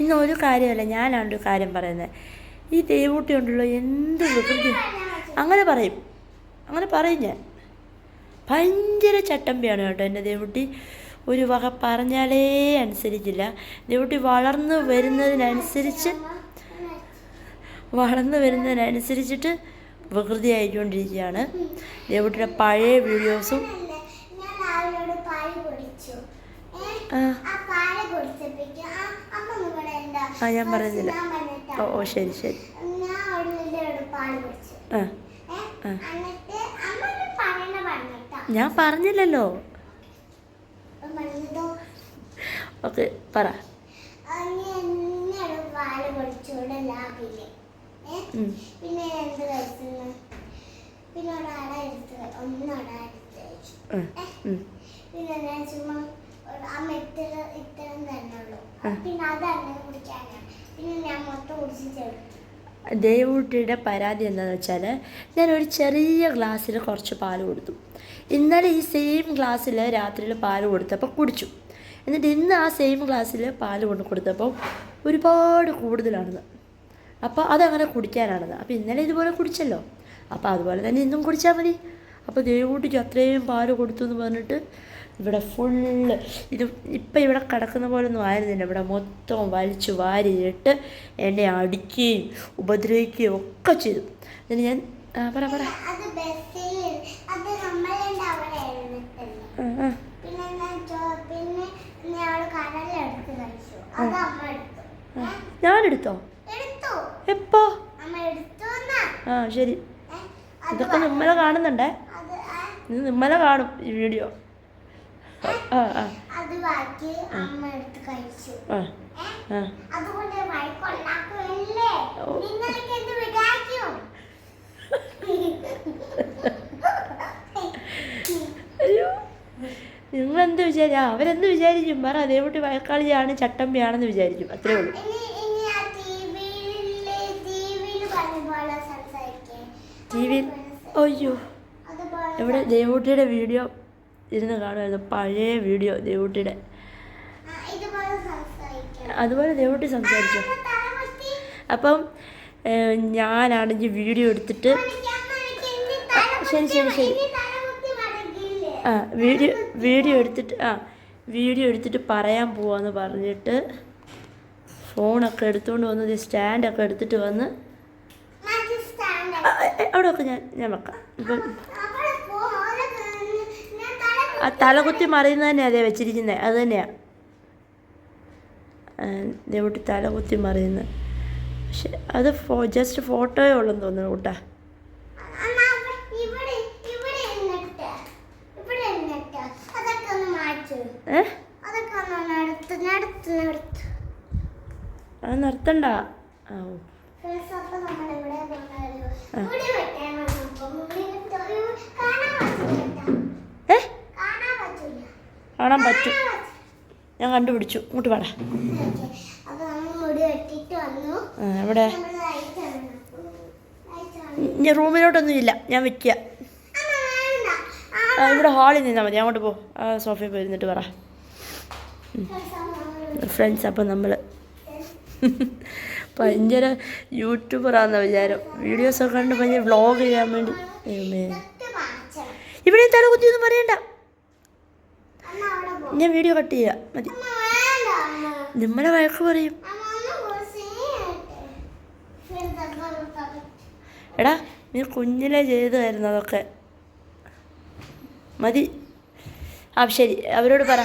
ഇന്ന് ഒരു കാര്യമല്ല ഞാനാണ് ഒരു കാര്യം പറയുന്നത്. ഈ ദേവൂട്ടി ഉണ്ടല്ലോ എന്ത് വികൃതി അങ്ങനെ പറയും. അങ്ങനെ പറയും ഞാൻ. ഭയങ്കര ചട്ടമ്പിയാണ് കേട്ടോ എന്റെ ദേവുട്ടി. ഒരു വക പറഞ്ഞാലേ അനുസരിക്കില്ല. ദേവുട്ടി വളർന്നു വരുന്നതിനനുസരിച്ച് വളർന്നു വരുന്നതിനനുസരിച്ചിട്ട് വികൃതിയായിക്കൊണ്ടിരിക്കുകയാണ്. ദേവുട്ടിയുടെ പഴയ വീഡിയോസും ആ, ഞാൻ പറഞ്ഞില്ല. ഓ ഓ ശരി ശരി. ഞാൻ പറഞ്ഞില്ലല്ലോ. ഓക്കെ പറ. പിന്നെ എന്ത് പിന്നെ എടുത്ത് എടുത്ത് കഴിച്ചു. പിന്നെ ചുമ്മാ അമ്മ ഇത്ര ഇത്രയും തന്നുള്ളൂ പിന്നെ കുടിക്കാനാണ് പിന്നെ ഞാൻ മൊത്തം ദേവൂട്ടിയുടെ പരാതി എന്താണെന്ന് വെച്ചാൽ ഞാൻ ഒരു ചെറിയ ഗ്ലാസ്സിൽ കുറച്ച് പാൽ കൊടുത്തു. ഇന്നലെ ഈ സെയിം ഗ്ലാസ്സിൽ രാത്രിയിൽ പാൽ കൊടുത്തപ്പോൾ കുടിച്ചു. എന്നിട്ട് ഇന്ന് ആ സെയിം ഗ്ലാസ്സിൽ പാൽ കൊണ്ട് കൊടുത്തപ്പോൾ ഒരുപാട് കൂടുതലാണെന്ന്. അപ്പോൾ അതങ്ങനെ കുടിക്കാനാണെന്ന്. അപ്പോൾ ഇന്നലെ ഇതുപോലെ കുടിച്ചല്ലോ. അപ്പോൾ അതുപോലെ തന്നെ ഇന്നും കുടിച്ചാൽ മതി. അപ്പോൾ ദേവൂട്ടിക്ക് അത്രയും പാൽ കൊടുത്തു എന്ന് പറഞ്ഞിട്ട് ഇവിടെ ഫുള്ള് ഇത് ഇപ്പം ഇവിടെ കിടക്കുന്ന പോലൊന്നും ആയിരുന്നില്ല. ഇവിടെ മൊത്തം വലിച്ചു വാരിയിട്ട് എന്നെ അടിക്കുകയും ഉപദ്രവിക്കുകയും ഒക്കെ ചെയ്തു. എന്നിട്ട് ഞാൻ പറ പറ? ഞാനെടുത്തോ? എപ്പോ? ആ ശരി. ഇതൊക്കെ നിമ്മല കാണുന്നുണ്ടേ? ഇത് നിമ്മല കാണും ഈ വീഡിയോ. എന്ത് വിചാരിക്കും അവരെന്ത് വിചാരിക്കും പറ ദേവുട്ടി വയക്കാളിയാണ് ചട്ടമ്പിയാണെന്ന് വിചാരിക്കും അത്രേ ഉള്ളൂ. ടി വിയിൽ അയ്യോ. എവിടെ? ഇവിടെ ദേവൂട്ടിയുടെ വീഡിയോ ഇരുന്ന് കാണുമായിരുന്നു പഴയ വീഡിയോ ദേവൂട്ടിയുടെ. അതുപോലെ ദേവൂട്ടി സംസാരിച്ചു? അപ്പം ഞാനാണെങ്കിൽ വീഡിയോ എടുത്തിട്ട് ശരി ശരി ശരി? ആ വീഡിയോ വീഡിയോ എടുത്തിട്ട് ആ വീഡിയോ എടുത്തിട്ട് പറയാൻ പോവാന്ന് പറഞ്ഞിട്ട് ഫോണൊക്കെ എടുത്തുകൊണ്ട് വന്ന് സ്റ്റാൻഡൊക്കെ എടുത്തിട്ട് വന്ന് അവിടെയൊക്കെ ഞാൻ ഞാൻ വെക്കാം. ഇപ്പം അവിടെ പോ, അവിടെ നിന്ന് ഞാൻ തല ആ തലകുത്തി മറിയുന്നത് തന്നെയാണ് അതേ വെച്ചിരിക്കുന്നത് അത് തന്നെയാണ് ദേവട്ടി തലകുത്തി മറിയുന്നത് പക്ഷെ അത് ഫോ ജസ്റ്റ് ഫോട്ടോയേ ഉള്ളെന്ന് തോന്നുന്നു കൂട്ടാ. അത് നിർത്തണ്ട. ഇവിടെ ഇവിടെ ഇരുന്നിട്ട് ഇവിടെ ഇരുന്നിട്ട് അതൊക്കെ ഒന്ന് മാറ്റു ഏ അതൊക്കെ ഒന്ന് നടത്ത് നടത്ത് നടത്ത് അത് നിർത്തണ്ട ആ ഓ. ഫ്രണ്ട്സ് അപ്പൊ നമ്മൾ ഇവിടെ കൊണ്ടുവരും മുടി വെട്ടാൻ വന്നപ്പോ മുടി വെട്ടൊരു കാണാൻ പറ്റില്ല ഏ കാണാൻ പറ്റില്ല കാണാൻ പറ്റും. ഞാൻ കണ്ടുപിടിച്ചു. ഇങ്ങോട്ട് വേണേ എവിടെ ഞാൻ റൂമിലോട്ടൊന്നും ഇല്ല. ഞാൻ വേണ്ട ആ ഇവിടെ ഹാളിൽ നിന്നാൽ മതി. അങ്ങോട്ട് പോ. ആ സോഫയിൽ പോയി ഇരുന്നിട്ട് പറ. ഫ്രണ്ട്സ് അപ്പം നമ്മൾ ഭയങ്കര യൂട്യൂബറാന്ന വിചാരം. വീഡിയോസൊക്കെ കണ്ട് ഭയങ്കര വ്ളോഗ് ചെയ്യാൻ വേണ്ടി. ഇവിടെ തല കുത്തിയൊന്നും പറയണ്ട. ഞാൻ വീഡിയോ കട്ട് ചെയ്യാം. മതി. നമ്മളെ വഴക്ക് പറയും. എടാ നീ കുഞ്ഞിലെ ചെയ്തതായിരുന്നു അതൊക്കെ. മതി. ആ ശരി. അവരോട് പറ.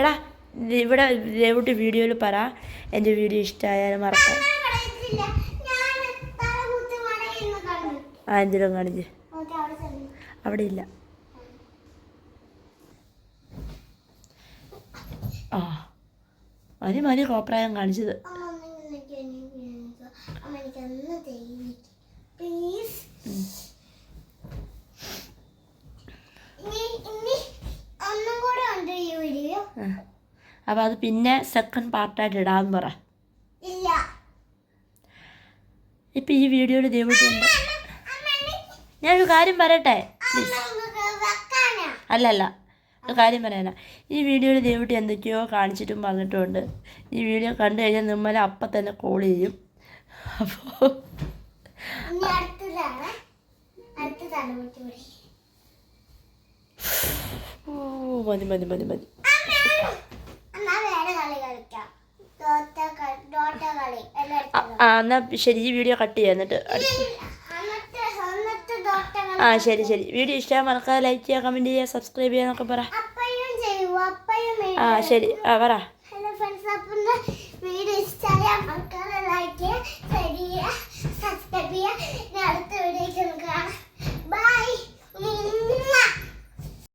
എടാ ഇവിടെ ദേവുട്ടി വീഡിയോയിൽ പറ. എന്റെ വീഡിയോ ഇഷ്ടമായാലും മറക്കാം ആ എന്തിനും കാണിച്ച് അവിടെ ഇല്ല ആ മതി മതി കോപ്രായം കാണിച്ചത്. അപ്പൊ അത് പിന്നെ സെക്കൻഡ് പാർട്ടായിട്ട് ഇടാന്ന് പറ. ഇല്ല. ഇപ്പം ഈ വീഡിയോയിൽ ദേവുട്ടി ഉണ്ട് അമ്മ, അമ്മ, എനിക്ക് ഞാനൊരു കാര്യം പറയട്ടെ? അല്ലല്ല ഒരു കാര്യം പറയാനാ. ഈ വീഡിയോയിൽ ദൈവട്ടി എന്തൊക്കെയോ കാണിച്ചിട്ടും പറഞ്ഞിട്ടുമുണ്ട് ഈ വീഡിയോ കണ്ടു കഴിഞ്ഞാൽ നിമ്മല അപ്പം തന്നെ കോൾ ചെയ്യും. അപ്പോൾ മതി മതി മതി മതി. ആ, എന്നാൽ ശരി ഈ വീഡിയോ കട്ട് ചെയ്യാം എന്നിട്ട് അടുത്ത ആ ശരി ശരി. വീഡിയോ ഇഷ്ടമായി മറക്കാതെ ലൈക്ക് ചെയ്യുക കമന്റ് ചെയ്യുക സബ്സ്ക്രൈബ് ചെയ്യാന്നൊക്കെ പറ. അപ്പയും ആ ശരി. ആ പറ. ഹലോ ഫ്രണ്ട്സ് അപ്പം വീഡിയോ ഇഷ്ടമായ മക്കളെ ലൈക്ക് ചെയ്യുക സബ്സ്ക്രൈബ് ചെയ്യുക അടുത്ത വീഡിയോയ്ക്ക് നമുക്ക് കാണാം.